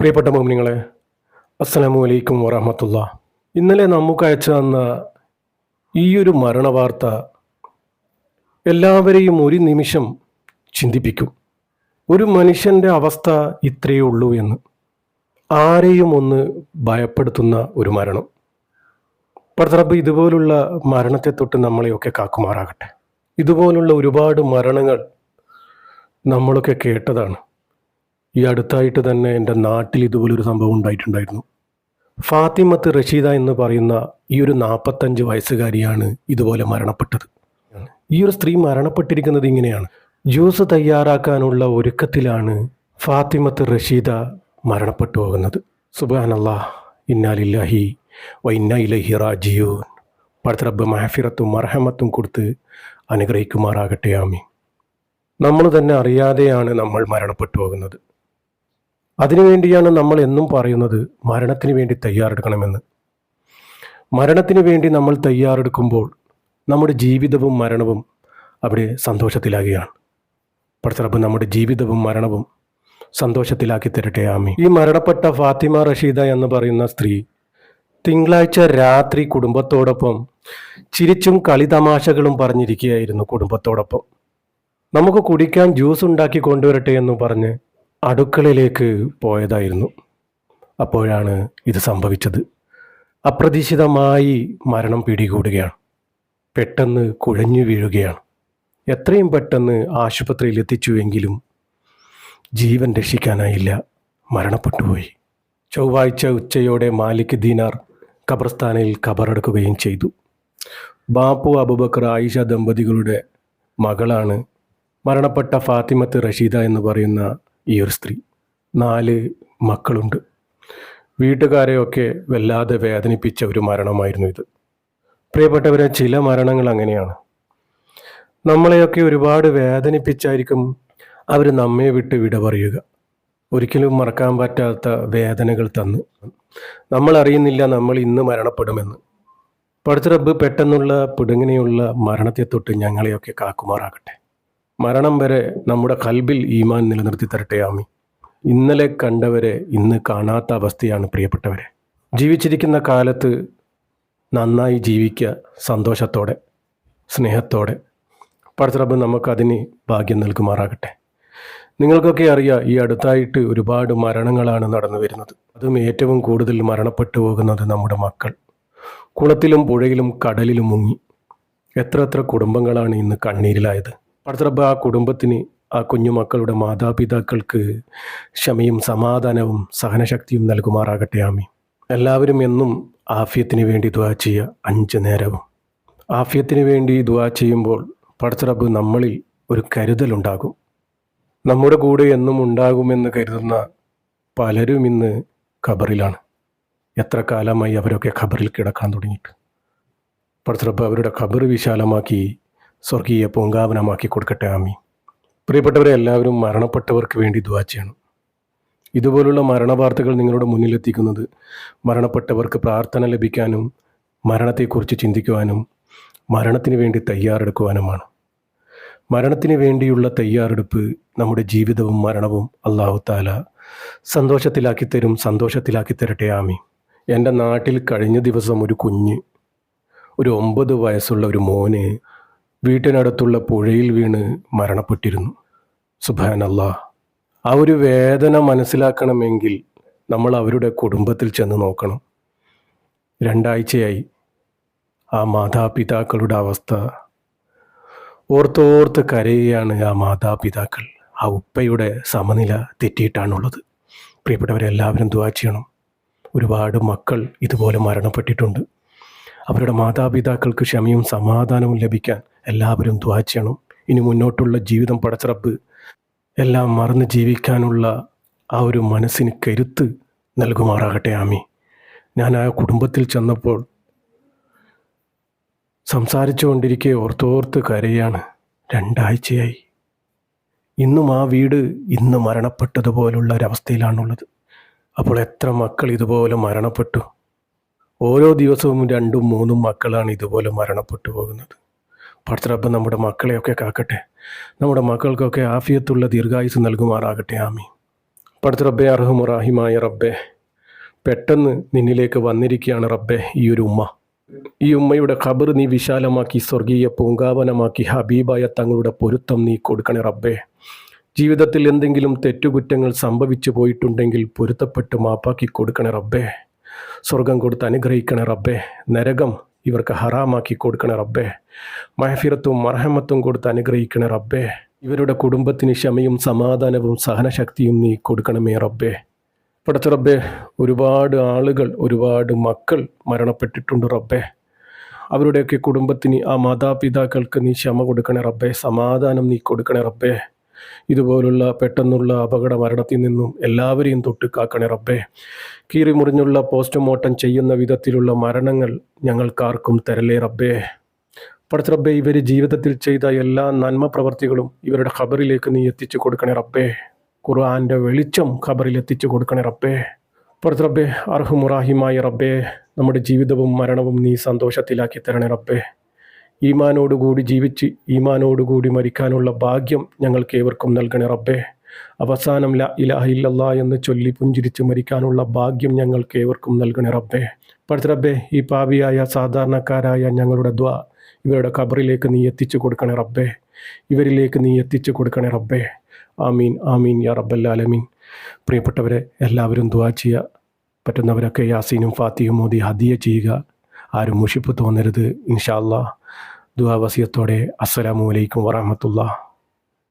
പ്രിയപ്പെട്ട മോമിനിങ്ങളെ അസ്സലാമു അലൈക്കും വറഹമത്തുള്ള. ഇന്നലെ നമുക്ക് അയച്ചു തന്ന ഈയൊരു മരണവാർത്ത എല്ലാവരെയും ഒരു നിമിഷം ചിന്തിപ്പിക്കും. ഒരു മനുഷ്യന്റെ അവസ്ഥ ഇത്രയേ ഉള്ളൂ എന്ന്. ആരെയും ഒന്ന് ഭയപ്പെടുത്തുന്ന ഒരു മരണം. പടത്തറബ് ഇതുപോലുള്ള മരണത്തെ തൊട്ട് നമ്മളെയൊക്കെ കാക്കുമാറാകട്ടെ. ഇതുപോലുള്ള ഒരുപാട് മരണങ്ങൾ നമ്മളൊക്കെ കേട്ടതാണ്. ഈ അടുത്തായിട്ട് തന്നെ എന്റെ നാട്ടിൽ ഇതുപോലൊരു സംഭവം ഉണ്ടായിട്ടുണ്ടായിരുന്നു. ഫാത്തിമത്ത് റഷീദ എന്ന് പറയുന്ന ഈ ഒരു നാൽപ്പത്തഞ്ച് വയസ്സുകാരിയാണ് ഇതുപോലെ മരണപ്പെട്ടത്. ഈ ഒരു സ്ത്രീ മരണപ്പെട്ടിരിക്കുന്നത് ഇങ്ങനെയാണ്. ജ്യൂസ് തയ്യാറാക്കാനുള്ള ഒരുക്കത്തിലാണ് ഫാത്തിമത്ത് റഷീദ മരണപ്പെട്ടു പോകുന്നത്. സുബാനല്ലാ ഇന്നാലില്ലാഹി വ ഇന്ന ഇലഹി റാജിയൂൻ പടത്തറബ്ബ് മഹഫിറത്തും മർഹമത്തും കൊടുത്ത് അനുഗ്രഹിക്കുമാറാകട്ടെ ആമി നമ്മൾ തന്നെ അറിയാതെയാണ് നമ്മൾ മരണപ്പെട്ടു പോകുന്നത്. അതിനുവേണ്ടിയാണ് നമ്മൾ എന്നും പറയുന്നത് മരണത്തിന് വേണ്ടി തയ്യാറെടുക്കണമെന്ന്. മരണത്തിന് വേണ്ടി നമ്മൾ തയ്യാറെടുക്കുമ്പോൾ നമ്മുടെ ജീവിതവും മരണവും അവിടെ സന്തോഷത്തിലാകുകയാണ്. പടത്തറബ് നമ്മുടെ ജീവിതവും മരണവും സന്തോഷത്തിലാക്കി തരട്ടെ ആമി ഈ മരണപ്പെട്ട ഫാത്തിമ റഷീദ എന്ന് പറയുന്ന സ്ത്രീ തിങ്കളാഴ്ച രാത്രി കുടുംബത്തോടൊപ്പം ചിരിച്ചും കളിതമാശകളും പറഞ്ഞിരിക്കുകയായിരുന്നു കുടുംബത്തോടൊപ്പം. നമുക്ക് കുടിക്കാൻ ജ്യൂസ് ഉണ്ടാക്കി കൊണ്ടുവരട്ടെ എന്ന് പറഞ്ഞ് അടുക്കളയിലേക്ക് പോയതായിരുന്നു. അപ്പോഴാണ് ഇത് സംഭവിച്ചത്. അപ്രതീക്ഷിതമായി മരണം പിടികൂടുകയാണ്. പെട്ടെന്ന് കുഴഞ്ഞു വീഴുകയാണ്. എത്രയും പെട്ടെന്ന് ആശുപത്രിയിൽ എത്തിച്ചുവെങ്കിലും ജീവൻ രക്ഷിക്കാനായില്ല. മരണപ്പെട്ടുപോയി. ചൊവ്വാഴ്ച ഉച്ചയോടെ മാലിക് ദീനാർ ഖബർസ്ഥാനിൽ ഖബറടക്കുകയും ചെയ്തു. ബാപ്പു അബുബക്കർ ആയിഷ ദമ്പതികളുടെ മകളാണ് മരണപ്പെട്ട ഫാത്തിമത്ത് റഷീദ എന്ന് പറയുന്ന ഈ ഒരു സ്ത്രീ. നാല് മക്കളുണ്ട്. വീട്ടുകാരെയൊക്കെ വല്ലാതെ വേദനിപ്പിച്ച ഒരു മരണമായിരുന്നു ഇത്. പ്രിയപ്പെട്ടവരെ ചില മരണങ്ങൾ അങ്ങനെയാണ്. നമ്മളെയൊക്കെ ഒരുപാട് വേദനിപ്പിച്ചായിരിക്കും അവർ നമ്മെ വിട്ട് വിട പറയുക. ഒരിക്കലും മറക്കാൻ പറ്റാത്ത വേദനകൾ തന്ന്. നമ്മൾ അറിയുന്നില്ല നമ്മൾ ഇന്ന് മരണപ്പെടുമെന്ന്. പടുത്തറബ് പെട്ടെന്നുള്ള പിടുങ്ങനെയുള്ള മരണത്തെ തൊട്ട് ഞങ്ങളെയൊക്കെ കാക്കുമാറാകട്ടെ. മരണം വരെ നമ്മുടെ കൽബിൽ ഈമാൻ നിലനിർത്തി തരട്ടെ ആമി ഇന്നലെ കണ്ടവരെ ഇന്ന് കാണാത്ത അവസ്ഥയാണ് പ്രിയപ്പെട്ടവരെ. ജീവിച്ചിരിക്കുന്ന കാലത്ത് നന്നായി ജീവിക്കുക സന്തോഷത്തോടെ സ്നേഹത്തോടെ. പടച്ചറബ് നമുക്കതിന് ഭാഗ്യം നൽകുമാറാകട്ടെ. നിങ്ങൾക്കൊക്കെ അറിയാം ഈ അടുത്തായിട്ട് ഒരുപാട് മരണങ്ങളാണ് നടന്നു വരുന്നത്. അതും ഏറ്റവും കൂടുതൽ മരണപ്പെട്ടു പോകുന്നത് നമ്മുടെ മക്കൾ. കുളത്തിലും പുഴയിലും കടലിലും മുങ്ങി. എത്ര എത്ര കുടുംബങ്ങളാണ് ഇന്ന് കണ്ണീരിലായത്. പടത്തറബ് ആ കുടുംബത്തിന് ആ കുഞ്ഞുമക്കളുടെ മാതാപിതാക്കൾക്ക് ക്ഷമയും സമാധാനവും സഹനശക്തിയും നൽകുമാറാകട്ടെ ആമി എല്ലാവരും എന്നും ആഫ്യത്തിന് വേണ്ടി ദുവാ ചെയ്യുക അഞ്ച് നേരവും. ആഫ്യത്തിന് വേണ്ടി ദുവാ ചെയ്യുമ്പോൾ പടത്തറബ് നമ്മളിൽ ഒരു കരുതലുണ്ടാകും. നമ്മുടെ കൂടെ എന്നും ഉണ്ടാകുമെന്ന് കരുതുന്ന പലരും ഇന്ന് ഖബറിലാണ്. എത്ര കാലമായി അവരൊക്കെ ഖബറിൽ കിടക്കാൻ തുടങ്ങിയിട്ട്. പടത്തറബ് അവരുടെ ഖബർ വിശാലമാക്കി സ്വർഗീയ പൂങ്കാവനമാക്കി കൊടുക്കട്ടെ ആമി പ്രിയപ്പെട്ടവരെ എല്ലാവരും മരണപ്പെട്ടവർക്ക് വേണ്ടി ദുവാ ചെയ്യണം. ഇതുപോലുള്ള മരണവാർത്തകൾ നിങ്ങളുടെ മുന്നിലെത്തിക്കുന്നത് മരണപ്പെട്ടവർക്ക് പ്രാർത്ഥന ലഭിക്കാനും മരണത്തെക്കുറിച്ച് ചിന്തിക്കുവാനും മരണത്തിന് വേണ്ടി തയ്യാറെടുക്കുവാനുമാണ്. മരണത്തിന് വേണ്ടിയുള്ള തയ്യാറെടുപ്പ് നമ്മുടെ ജീവിതവും മരണവും അള്ളാഹു താല സന്തോഷത്തിലാക്കി തരും സന്തോഷത്തിലാക്കി തരട്ടെ ആമി എന്റെ നാട്ടിൽ കഴിഞ്ഞ ദിവസം ഒരു കുഞ്ഞ് ഒരു ഒമ്പത് വയസ്സുള്ള ഒരു മോന് വീട്ടിനടുത്തുള്ള പുഴയിൽ വീണ് മരണപ്പെട്ടിരുന്നു. സുബാനല്ല ആ ഒരു വേദന മനസ്സിലാക്കണമെങ്കിൽ നമ്മൾ അവരുടെ കുടുംബത്തിൽ ചെന്ന് നോക്കണം. രണ്ടാഴ്ചയായി. ആ മാതാപിതാക്കളുടെ അവസ്ഥ ഓർത്തോർത്ത് കരയുകയാണ് ആ മാതാപിതാക്കൾ. ആ ഉപ്പയുടെ സമനില തെറ്റിയിട്ടാണുള്ളത്. പ്രിയപ്പെട്ടവരെല്ലാവരും ദുവാ ചെയ്യണം. ഒരുപാട് മക്കൾ ഇതുപോലെ മരണപ്പെട്ടിട്ടുണ്ട്. അവരുടെ മാതാപിതാക്കൾക്ക് ക്ഷമയും സമാധാനവും ലഭിക്കാൻ എല്ലാവരും ദ്വാ ചെയ്യണം. ഇനി മുന്നോട്ടുള്ള ജീവിതം പടച്ചിറപ്പ് എല്ലാം മറന്ന് ജീവിക്കാനുള്ള ആ ഒരു മനസ്സിന് കരുത്ത് നൽകുമാറാകട്ടെ. ആമി ഞാൻ ആ കുടുംബത്തിൽ ചെന്നപ്പോൾ സംസാരിച്ചു കൊണ്ടിരിക്കെ ഓർത്തോർത്ത് കരയാണ്. രണ്ടാഴ്ചയായി. ഇന്നും ആ വീട് ഇന്ന് മരണപ്പെട്ടതുപോലുള്ള ഒരവസ്ഥയിലാണുള്ളത് അപ്പോൾ എത്ര മക്കൾ ഇതുപോലെ മരണപ്പെട്ടു? ഓരോ ദിവസവും രണ്ടും മൂന്നും മക്കളാണ് ഇതുപോലെ മരണപ്പെട്ടു പോകുന്നത് പടത്തറപ്പം നമ്മുടെ മക്കളെയൊക്കെ കാക്കട്ടെ. നമ്മുടെ മക്കൾക്കൊക്കെ ആഫിയത്തുള്ള ദീർഘായുസ് നൽകുമാറാകട്ടെ. ആമി പടുത്ത റബ്ബെ അർഹമുറാഹിമായ റബ്ബെ. പെട്ടെന്ന് നിന്നിലേക്ക് വന്നിരിക്കുകയാണ് റബ്ബെ ഈ ഒരു ഉമ്മ. ഈ ഉമ്മയുടെ ഖബർ നീ വിശാലമാക്കി സ്വർഗീയ പൂങ്കാവനമാക്കി ഹബീബായ തങ്ങളുടെ പൊരുത്തം നീ കൊടുക്കണേ റബ്ബേ. ജീവിതത്തിൽ എന്തെങ്കിലും തെറ്റുകുറ്റങ്ങൾ സംഭവിച്ചു പോയിട്ടുണ്ടെങ്കിൽ പൊരുത്തപ്പെട്ട് മാപ്പാക്കി കൊടുക്കണേ റബ്ബേ. സ്വർഗം കൊടുത്ത് അനുഗ്രഹിക്കണേ റബ്ബേ. നരകം ഇവർക്ക് ഹറാമാക്കി കൊടുക്കണേ റബ്ബേ. മഹഫിറത്തും മർഹമത്തും കൊടുത്ത് അനുഗ്രഹിക്കണേ റബ്ബേ. ഇവരുടെ കുടുംബത്തിന് ക്ഷമയും സമാധാനവും സഹനശക്തിയും നീ കൊടുക്കണമേ റബ്ബേ. പടച്ച റബ്ബേ ഒരുപാട് ആളുകൾ ഒരുപാട് മക്കൾ മരണപ്പെട്ടിട്ടുണ്ട് റബ്ബേ. അവരുടെയൊക്കെ കുടുംബത്തിന് ആ മാതാപിതാക്കൾക്ക് നീ ക്ഷമ കൊടുക്കണേ റബ്ബേ. സമാധാനം നീ കൊടുക്കണേ റബ്ബേ. ഇതുപോലുള്ള പെട്ടെന്നുള്ള അപകട മരണത്തിൽ നിന്നും എല്ലാവരെയും തൊട്ട് കാക്കണേ റബ്ബേ. കീറി മുറിഞ്ഞുള്ള പോസ്റ്റ്മോർട്ടം ചെയ്യുന്ന വിധത്തിലുള്ള മരണങ്ങൾ ഞങ്ങൾക്കാർക്കും തരലേ റബ്ബേ. പടച്ച റബ്ബേ ഇവർ ജീവിതത്തിൽ ചെയ്ത എല്ലാ നന്മ പ്രവർത്തികളും ഇവരുടെ ഖബറിലേക്ക് നീ എത്തിച്ചു കൊടുക്കണേ റബ്ബേ. ഖുർആാന്റെ വെളിച്ചം ഖബറിൽ എത്തിച്ചു കൊടുക്കണേ റബ്ബേ. പടച്ച റബ്ബേ അർഹുമുറാഹിമായ റബ്ബേ നമ്മുടെ ജീവിതവും മരണവും നീ സന്തോഷത്തിലാക്കി തരണേ റബ്ബേ. ഈമാനോടുകൂടി ജീവിച്ച് ഈമാനോടുകൂടി മരിക്കാനുള്ള ഭാഗ്യം ഞങ്ങൾക്ക് ഏവർക്കും നൽകണേ റബ്ബേ. അവസാനം ല ഇലാഹ ഇല്ലല്ലാ എന്ന് ചൊല്ലി പുഞ്ചിരിച്ച് മരിക്കാനുള്ള ഭാഗ്യം ഞങ്ങൾക്ക് ഏവർക്കും നൽകണേ റബ്ബേ. പടുത്ത റബ്ബേ ഈ പാവിയായ സാധാരണക്കാരായ ഞങ്ങളുടെ ദ്വാ ഇവരുടെ ഖബറിലേക്ക് നീ എത്തിച്ചു കൊടുക്കണേ റബ്ബേ. ഇവരിലേക്ക് നീ എത്തിച്ചു കൊടുക്കണേ റബ്ബേ. ആമീൻ ആമീൻ യാ റബ്ബല്ലാലമീൻ പ്രിയപ്പെട്ടവരെ എല്ലാവരും ദ്വാ ചെയ്യുക പറ്റുന്നവരൊക്കെ യാസീനും ഫാത്തിയും മോദി ഹദിയ ചെയ്യുക. ആരും മുഷിപ്പ് തോന്നരുത്. ഇൻഷാ അല്ലാ ദുആ വസിയത്തോടെ. അസ്സലാമു അലൈക്കും വറഹമത്തുള്ള